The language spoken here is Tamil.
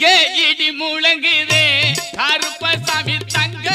அங்கே இடி முழங்குதே. கருப்பசாமி தங்க